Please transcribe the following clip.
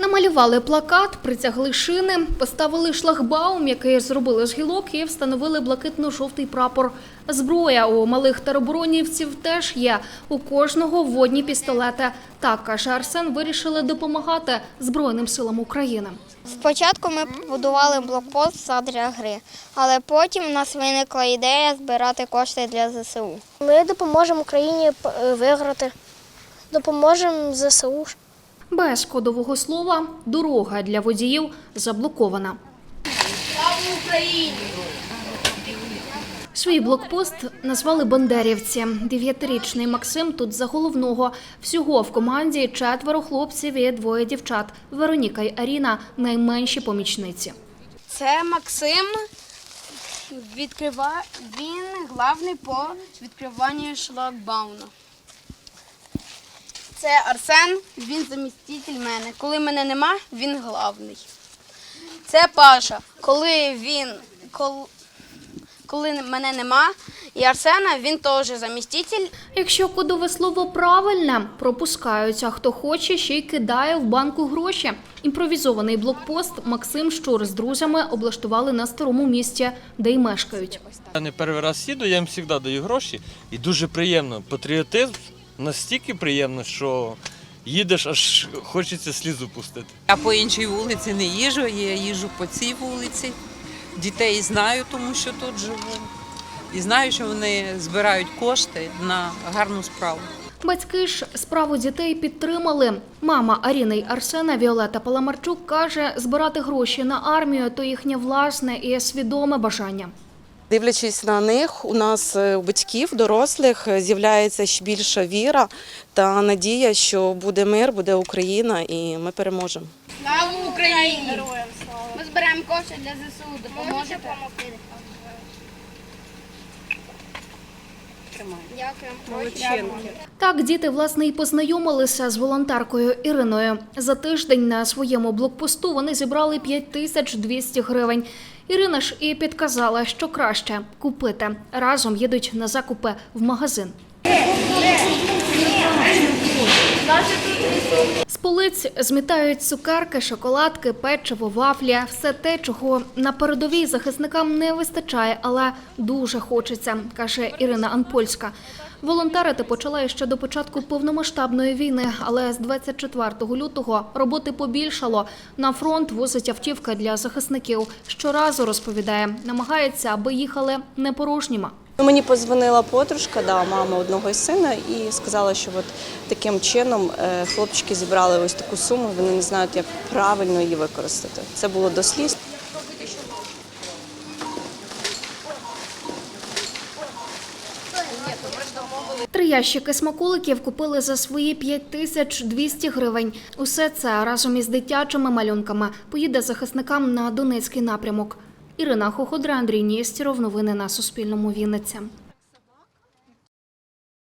Намалювали плакат, притягли шини, поставили шлагбаум, який зробили з гілок, і встановили блакитно-жовтий прапор. Зброя у малих тероборонівців теж є. У кожного водні пістолети. Так, каже Арсен, вирішили допомагати Збройним силам України. Спочатку ми побудували блокпост задля гри, але потім у нас виникла ідея збирати кошти для ЗСУ. Ми допоможемо Україні е, виграти, допоможемо ЗСУ. Без кодового слова дорога для водіїв заблокована. Свій блокпост назвали Бандерівці. Дев'ятирічний Максим тут за головного. Всього в команді четверо хлопців і двоє дівчат. Вероніка й Аріна найменші помічниці. Це Максим. Відкрива... Він главний по відкриванню шлагбауна. Це Арсен, він заміститель мене. Коли мене нема, він главний. Це Паша. Коли він кол- коли мене нема, і Арсена він теж заміститель. Якщо кодове слово правильне, пропускають, а хто хоче, ще й кидає в банку гроші. Імпровізований блокпост Максим Щур з друзями облаштували на старому місці, де й мешкають. Я не перший раз їду, я їм завжди даю гроші. І дуже приємно. Патріотизм настільки приємно, що їдеш, аж хочеться слізу пустити. Я по іншій вулиці не їжджу, я їжджу по цій вулиці. Дітей знаю, тому що тут живу. І знаю, що вони збирають кошти на гарну справу. Батьки ж справу дітей підтримали. Мама Аріни й Арсена Віолета Паламарчук каже, збирати гроші на армію то їхнє власне і свідоме бажання. Дивлячись на них, у нас е, у батьків, дорослих, е, з'являється ще більша віра та надія, що буде мир, буде Україна, і ми переможемо. Слава Україні! Ми збираємо кошти для ЗСУ. Допоможете? Дякую. Так діти власне і познайомилися з волонтеркою Іриною. За тиждень на своєму блокпосту вони зібрали 5200 гривень. Ірина ж і підказала, що краще купити. Разом їдуть на закупи в магазин. З полиць змітають цукерки, шоколадки, печиво, вафлі, все те, чого на передовій захисникам не вистачає, але дуже хочеться, каже Ірина Анпольська. Волонтерити почала ще до початку повномасштабної війни, але з 24 лютого роботи побільшало. На фронт возить автівки для захисників. Щоразу розповідає, намагається, аби їхали не порожніми. Мені подзвонила подружка, да, мама одного сина, і сказала, що от таким чином е, хлопчики зібрали ось таку суму, вони не знають, як правильно її використати. Це було до сліз. Три ящики смаколиків купили за свої 5200 гривень. Усе це разом із дитячими малюнками поїде захисникам на Донецький напрямок. Ірина Хоходра, Андрій Нєстіров. Новини на Суспільному. Вінниця.